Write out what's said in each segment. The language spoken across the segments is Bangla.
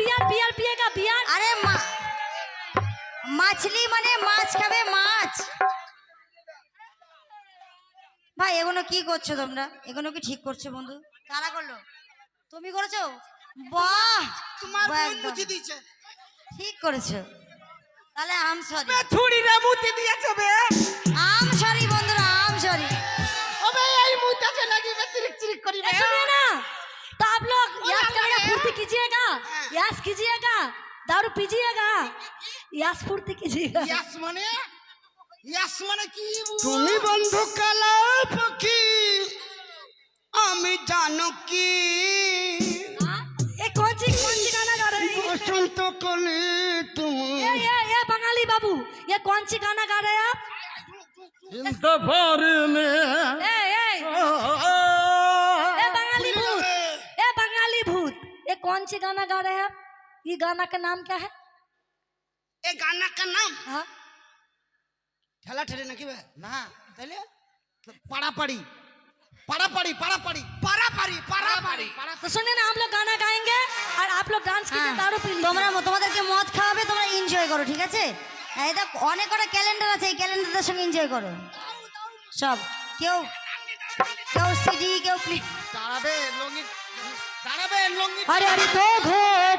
বিয়ার বিয়ার পিয়েগা বিয়ার আরে মা মাছলি মানে মাছ খাবে মাছ ভাই এগুলো কি করছ তোমরা? এগুলো কি ঠিক করছ বন্ধু? কারা করল? তুমি করেছ? বাহ! তোমার বোন বুঝে দিয়েছে। ঠিক করেছ। তাহলে আম সরি। থুড়ি থুড়িরা মুছে দিয়েছ বে। আম সরি বন্ধুরা আম সরি। ওবে এই মুতাছে লাগি চিরিক চিরিক করি না आप लोग ओ, यस लग करके रहा है। फुर्ती कीजिएगा हाँ। यस कीजिएगा दारू पीजिएगा यस फुर्ती कीजिएगा ইয়াস মানে ইয়াস মানে কি তুমি বন্ধু কালা পাখি আমি জানো কি हाँ? ये कौन सी कौन सी गाना गा रहे हैं বসন্ত কলে তুমি ये ये ये बंगाली बाबू ये कौन सी गाना गा रहे हैं आप চিনতে পারিনি ए ए कौन सी गाना गा रहे हैं आप ये गाना का नाम क्या है এই গানা का नाम हाँ ঠেলা ঠেলে নাকি বে না তাইলে পাড়াপাড়ি পাড়াপাড়ি পাড়াপাড়ি পাড়াপাড়ি পাড়াপাড়ি পাড়া तो सुनिए ना हम लोग गाना गाएंगे और आप लोग डांस कीजिए হ্যাঁ, दारू पी लीजिए। তোমরা তোমাদেরকে মদ খাওয়াবে তোমরা এনজয় করো ঠিক আছে হ্যাঁ, এটা অনেক কটা ক্যালেন্ডার আছে এই ক্যালেন্ডারদের সঙ্গে এনজয় করো সব কেউ কেউ সিডি কেউ ক্লিপ দাঁড়াবে লঙ্গি দাঁড়াবেন লঙ্গি আরে আরে তো ঘোট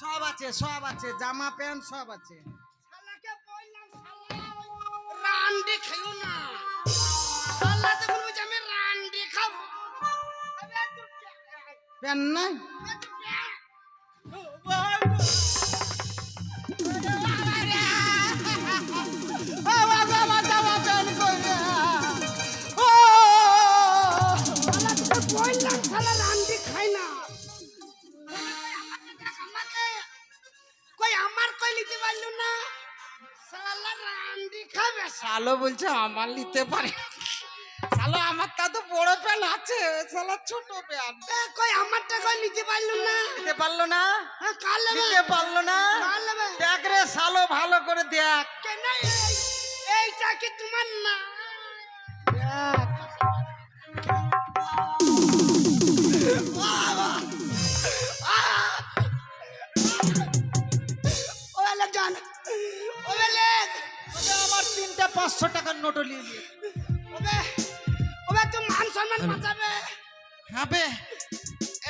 সব আছে সব আছে। জামা প্যান্ট সব আছে। রান্ডি খাইও না। শালাতে বলব যে আমি রান্ডি খাব। প্যান নাই? সালো বলছে আমার নিতে পারে। সালো আমার তা বড় প্যান আছে সালা ছোট প্যান কই আমারটা কই নিতে পারল না? নিতে পারল না? কাল নিতে পারল না? দেখ রে সালো ভালো করে দেখ। কেন এইটা কি তোমার না আমার নোটও নিয়ে নিয়ে ওবে ওবে মান সম্মান বাঁচাবে। হবে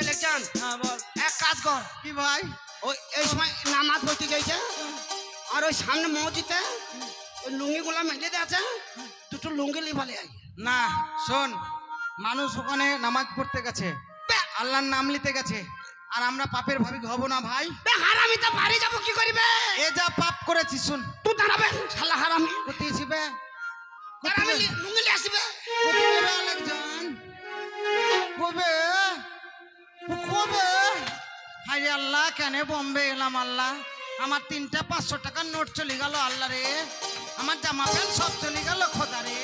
ইলেকশন হ্যাঁ বল। এক কাজ কর। কি ভাই? ওই এই সময় নামাজ পড়তে গেছে আর ওই সামনে মসজিদে ওই লুঙ্গিগুলো দিয়ে আছে দুটো লুঙ্গি আই না শোন মানুষ ওখানে নামাজ পড়তে গেছে। আল্লাহর নাম নিতে গেছে। আর আমরা পাপের ভাবি হব না ভাই। হারামি তো বাড়ি যাব কি করিবে? এ যা পাপ করেছি শুন। তুই দাঁড়াবে শালা হারামি। কোথায় ছিবে দাঁড়াবে লুঙ্গি আসবে কোথায় কবে? কবে? হাই আল্লাহ কেন বম্বে এলাম আল্লাহ? আমার তিনটা পাঁচশো টাকার নোট চলে গেল আল্লাহ রে। আমার জামা প্যান্ট সব চলে গেল খোদা রে।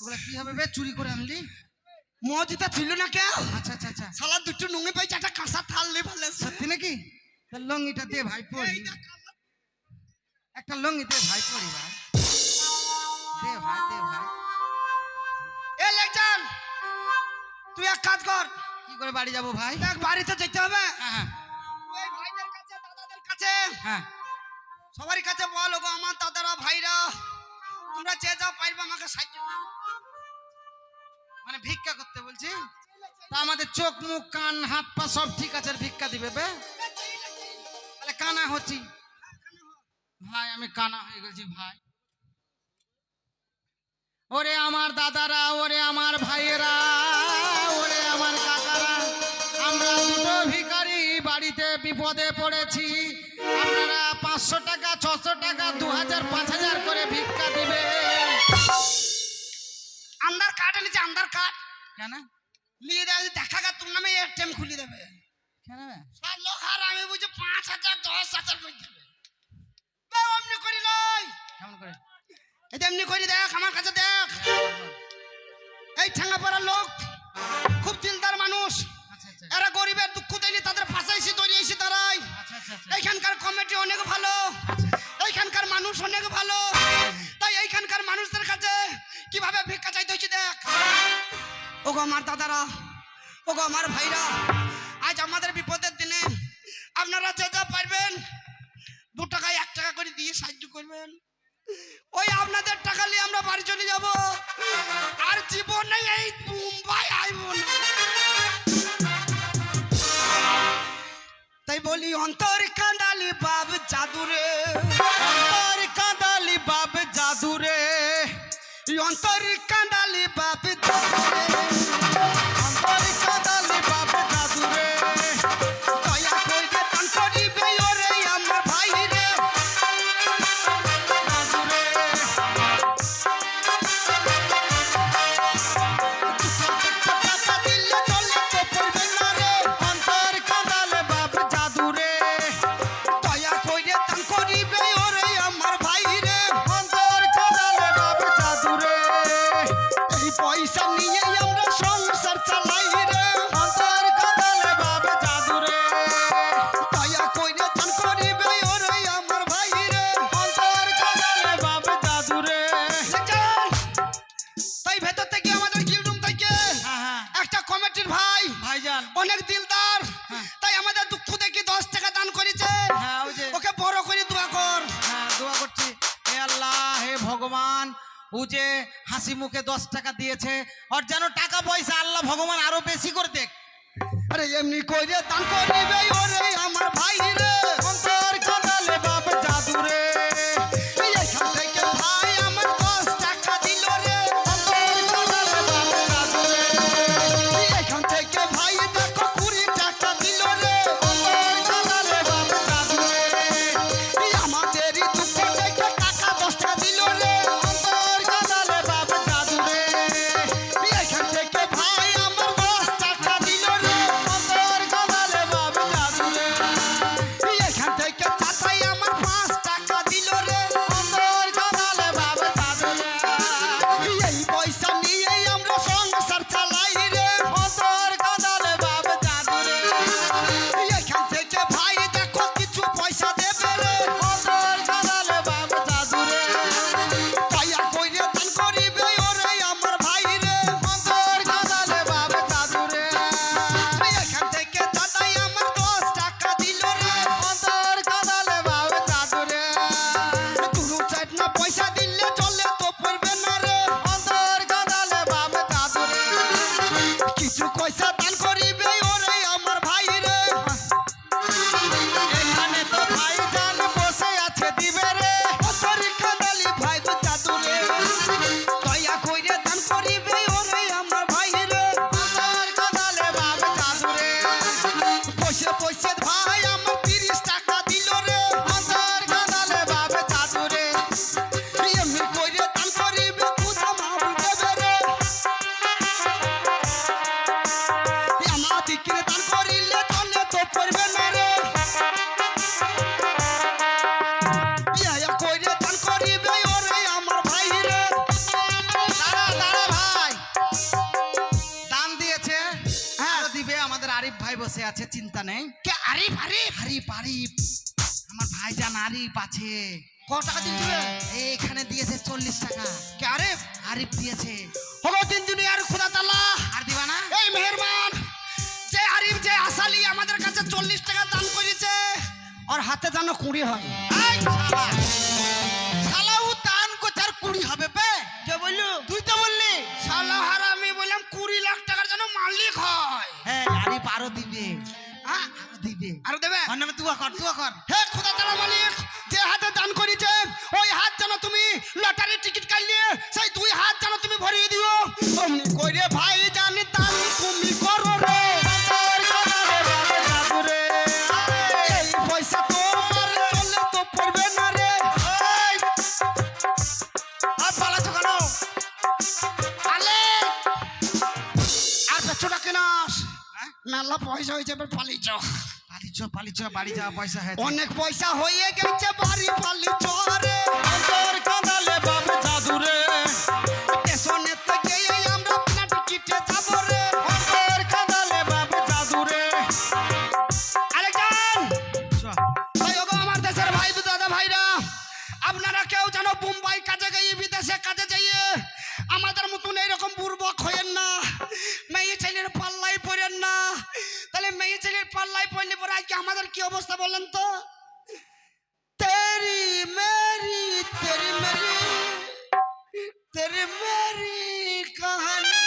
ওগুলা কি হবে বে? চুরি করে আনলি? মজিটা ছিল না কে আচ্ছা আচ্ছা আচ্ছা। শালা দুটো নুঙ্গি পাইছে একটা কাঁসা থাল লে ভালো সত্যি নাকি? লঙ্গিটা দে ভাই পড়ি। একটা লঙ্গি দে ভাই পড়ি ভাই। দে ভাই দে ভাই। এ লেকচার তুই এক কাজ কর। কি করে বাড়ি যাব ভাই? দেখ বাড়িতে যেতে হবে। হ্যাঁ হ্যাঁ। ওই ভাইদের কাছে দাদাদের কাছে। হ্যাঁ। সবারই কাছে বল ওগো আমার দাদারা ভাইরা। তোমরা যে যা পারবে আমাকে সাহায্য। মানে ভিক্ষা করতে বলছি? তা আমাদের চোখ মুখ কান হাত পা সব ঠিক আছে ভিক্ষা দিবে বে? কানা হচ্ছি। ভাই আমি কানা হয়ে গেছি ভাই। ওরে আমার দাদারা ওরে আমার ভাইয়েরা ওরে আমার কাকারা আমরা দুটো ভিখারি বাড়িতে বিপদে পড়েছি। আপনারা পাঁচশো টাকা ছশো টাকা দু হাজার পাঁচ হাজার করে ভিক্ষা দিবে আন্দার কার্ড এনেছে আন্দার কার্ড। কেন? নিয়ে দেখা গা তোর নামে এটিএম খুলে দেবে। কেন? লোক আর আমি বুঝি পাঁচ হাজার দশ হাজার করে দেবে। অমনি করি নয় কেমন করে? এটা এমনি করি দেখ আমার কাছে দেখ। এই ঠেঙ্গা পড়ার লোক খুব দিলদার মানুষ। আচ্ছা আচ্ছা। এরা গরিবের দুঃখ দেয়নি তাদের পাশে এসে তৈরি এসে দাঁড়ায় এইখানকার কমিটি অনেক ভালো। এইখানকার মানুষ অনেক ভালো। তাই এইখানকার মানুষদের কাছে কীভাবে ভিক্ষা চাইতে হচ্ছে দেখ? ওগো আমার দাদারা ওগো আমার ভাইরা আজ আমাদের বিপদের দিনে আপনারা যে যা পারবেন, দু টাকায় এক টাকা করে দিয়ে সাহায্য করবেন। ওই আপনাদের টাকা নিয়ে আমরা বাড়ি চলে যাব। আর জীবনে এই মুম্বাই আইব না। তাই বলি, অন্তর কাঁদালি বাব জাদুরে, অন্তর কাঁদালি বাপ জাদু রে অন্তর কাঁদালি বাব পয়সা নিয়ে আমরা থেকে একটা কমিটির ভাই ভাইজান। অনেক দিলদার। তাই আমাদের দুঃখ দেখি দশ টাকা দান করেছে। ওকে বড় করে দোয়া কর। দোয়া করছি। হে আল্লাহ হে ভগবান বুঝে হাসি মুখে দশ টাকা দিয়েছে। আর যেন টাকা পয়সা আল্লাহ ভগবান আরও বেশি করে দেখ। আরে এমনি কইরে দান নিবে ওরে আমার ভাই রে। বসে আছে চিন্তা নেই। কে? আরিফ আরিফ? আরিফ আরিফ। আমার ভাইজান আরিফ আছে। কত টাকা দিন রে এইখানে দিয়েছে চল্লিশ টাকা। কে? আরিফ? আরিফ দিয়েছে। হলো তিন দিনে আর খোদা তালা আর দিবা না? এই মেহেরবান যে আরিফ যে আসালি আমাদের কাছে চল্লিশ টাকা দান করেছে ওর হাতে যেন কুড়ি হয়। এই শালা। শালাও দান করছে আর কুড়ি হবে বে। কে বলল? তুই তো বললি শালা আরও দিবে। হ্যাঁ আরও দিবে। আরও দেবে? ওর তুয়া কর তুয়া কর। হে খোদা তালা মালিক যে হাতে দান করেছে ওই হাত যেন তুমি লটারি মেলা পয়সা হয়েছে এবার পালিছ পালিছ পালিছ বাড়ি যাওয়া পয়সা হয়েছে। অনেক পয়সা হয়ে গেছে বাড়ি পালিছ রে। অন্তর কানালে বাপ জাদু রে পাল্লাই পড়লে পরে আজকে আমাদের কি অবস্থা বলেন তো? তেরি মেরি তেরি মেরি তেরি মেরি কাহানি।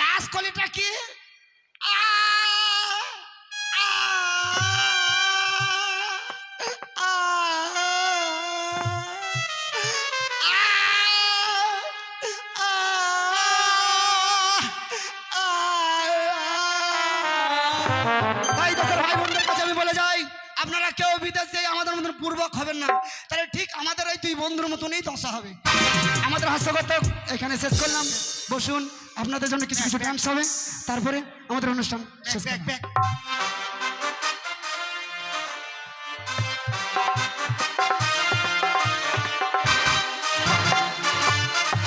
লাস্ট কলিটা কি? আপনারা কেউ বিদেশ যাই আমাদের মতন পূর্বক হবেন না। তাহলে ঠিক আমাদের এই দুই বন্ধুর মতনই দশা হবে। আমাদের হাস্যগত এখানে শেষ করলাম। বসুন, আপনাদের জন্য কিছু কিছু ড্যান্স হবে। তারপরে আমাদের অনুষ্ঠান শেষ